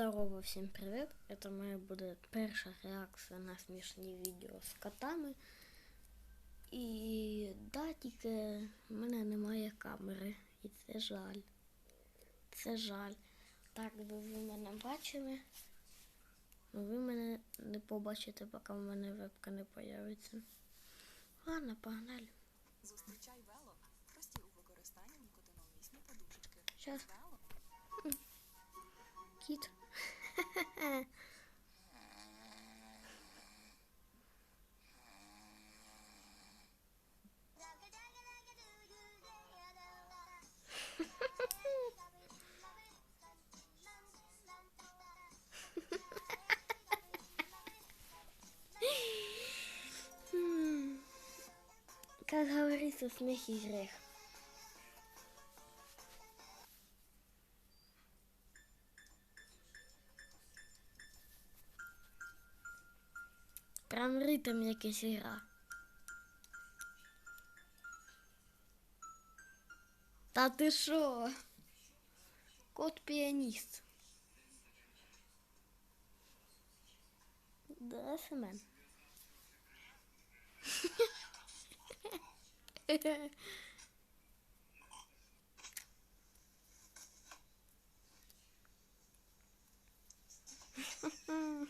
Здорово, всім привіт! Це моя буде перша реакція на смішні відео з котами. І да, тільки в мене немає камери. І це жаль. Це жаль. Так би ви мене бачили. Ну ви мене не побачите, поки в мене вебка не появиться. Ладно, погнали. Зустрічай вело. Прості у використанні нікотиноумісні подушечки. Щас. Кіт. М, Как говорится, смех и грех. Прям ритм якийсь гра. Та ти що? Кот піаніст. Да, Семен.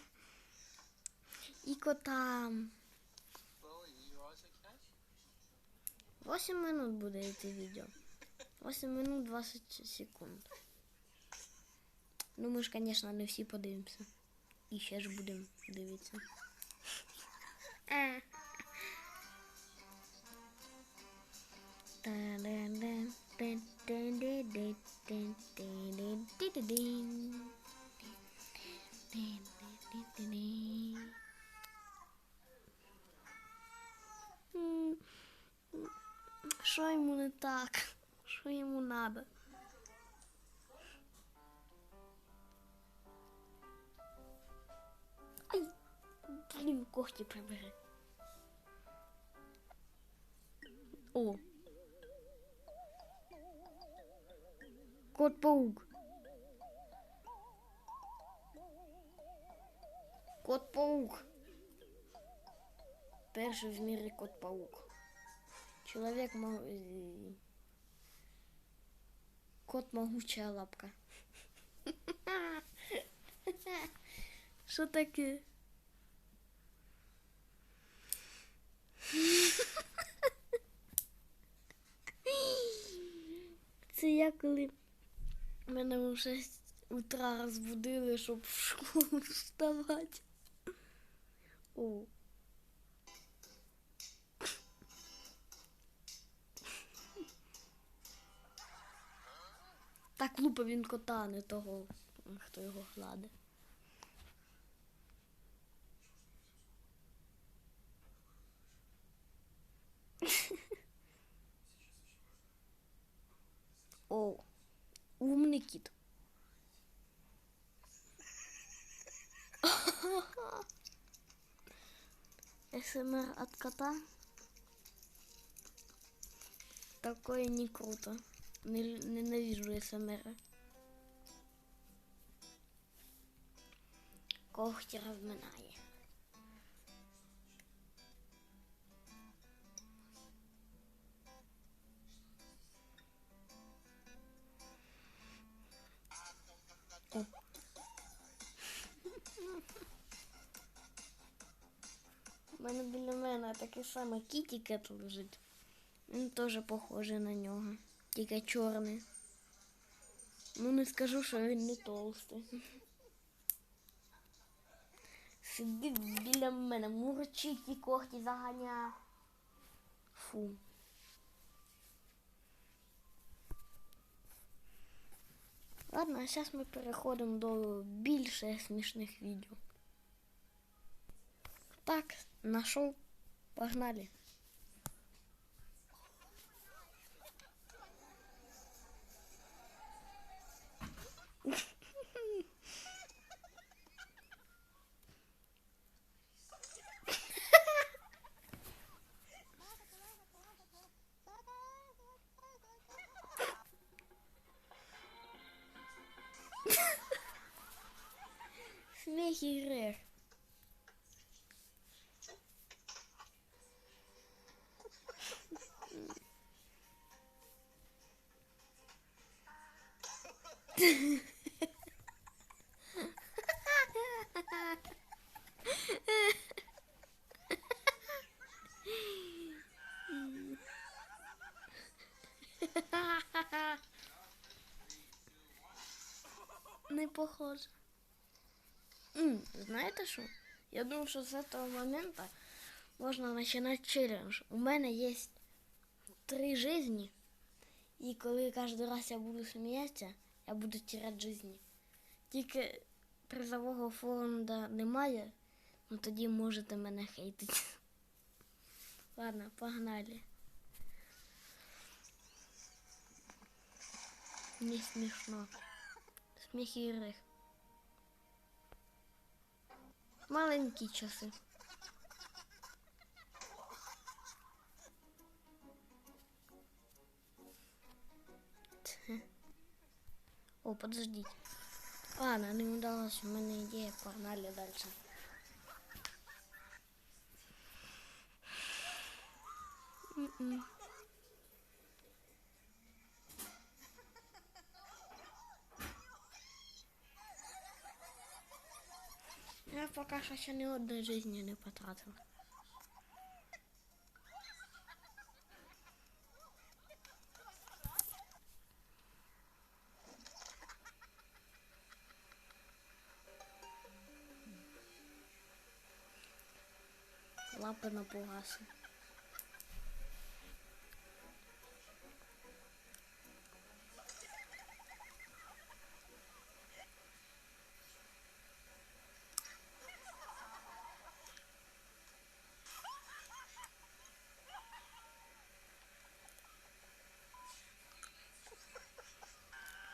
І котам. 8 минут буде йти відео. 8 минут 20 секунд. Ну ми ж, звісно, не всі подивимося. І ще ж будемо дивитися. Е. Що йому не так? Що йому надо? Ай, блін, когті прибери. О. Кот-паук. Кот-паук. Перший в мірі кот-паук. Человек э, Кот могучая лапка. Що таке? Це я коли мене в 6 утра розбудили, щоб в школу вставати. О. Так лупа він кота, не того, хто його гладить. О, умний кіт. СМР от кота. Такое не круто. Не- Ненавижу СМР. Когті розминає. У мене біля мене такий самий кітікет лежить. Він теж похожий на нього. Тільки чорний. Ну не скажу, що він не толстий. Сидить біля мене, мурчить і когті заганяє. Фу. Ладно, а зараз ми переходимо до більше смішних відео. Так, нашов. Погнали. Smerig. Hehehe похоже. М, Знаєте що? Я думаю, що з цього моменту можна починати челлендж. У мене є три жизни. І коли кожен раз я буду сміятися, я буду теряти жизни. Тільки призового фонду немає, ну тоді можете мене хейтити. Ладно, погнали. Не смішно. Сміх і гріх. Маленькі часи. Тьхе. О, подождите. Ладно, не удалось, у меня идея, погнали дальше. М-м. Я пока що ще ні одної жизни не потратила. Лапи на погаси.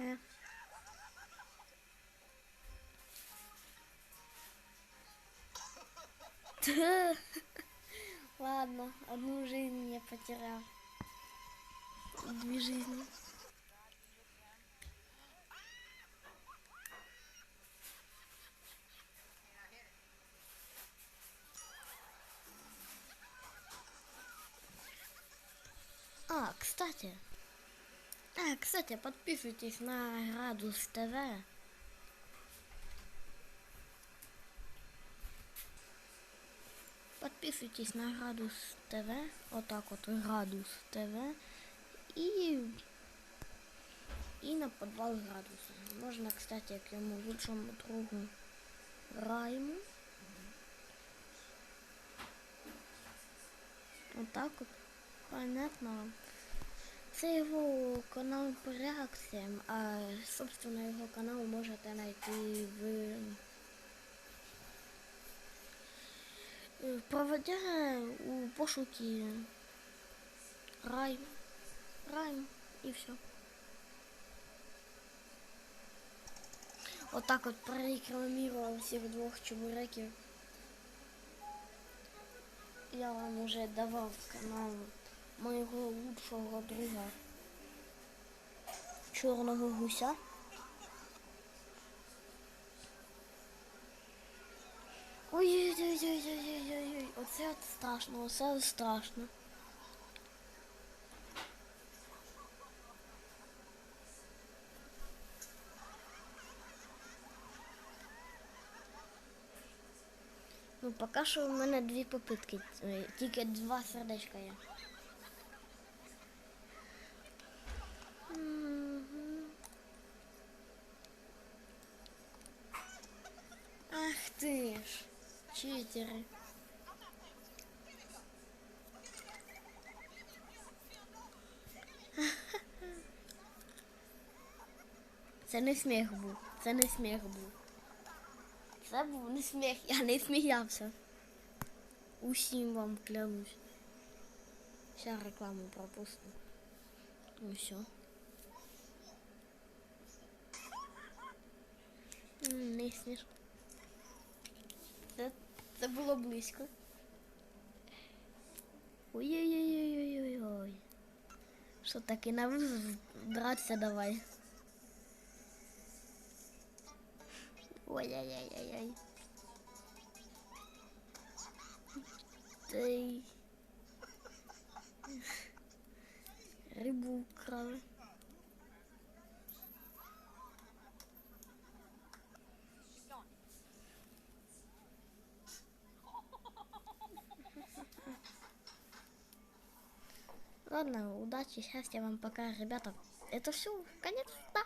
Е. Ладно, одну жизнь я потерял. Две жизни. А, кстати. А, кстати, подписывайтесь на Градус ТВ. Подписывайтесь на Градус ТВ. Вот так вот Градус ТВ. И и на подвал градуса. Можно, кстати, к моему лучшему другу Райму. Вот так вот. Понятно. Це його канал по реакціям, а собственно його канал можете знайти в е, проводя у пошуки райм. Райм і все. Отак от прорекламував всіх двох чебуреків. Я вам уже давав канал моєго лучшого друга чорного гуся. Ой-ой-ой-ой-ой-ой-ой. Оце от страшно, оце от страшно. Ну, поки що у мене дві попитки, е, тільки два сердечка є. Мгм. Ах ти ж, читери. Це не сміх був, це не сміх був. Це був не сміх, я не сміявся. Усім вам клянусь. Вся рекламу пропустимо. Ну все. Не смішно. Це, було близько. Ой-ой-ой-ой-ой-ой. Що таки на вызов драться давай. Ой-ой-ой-ой-ой. Рибу украли. Ладно, удачи, счастья вам пока, ребята. Это все, конец, да.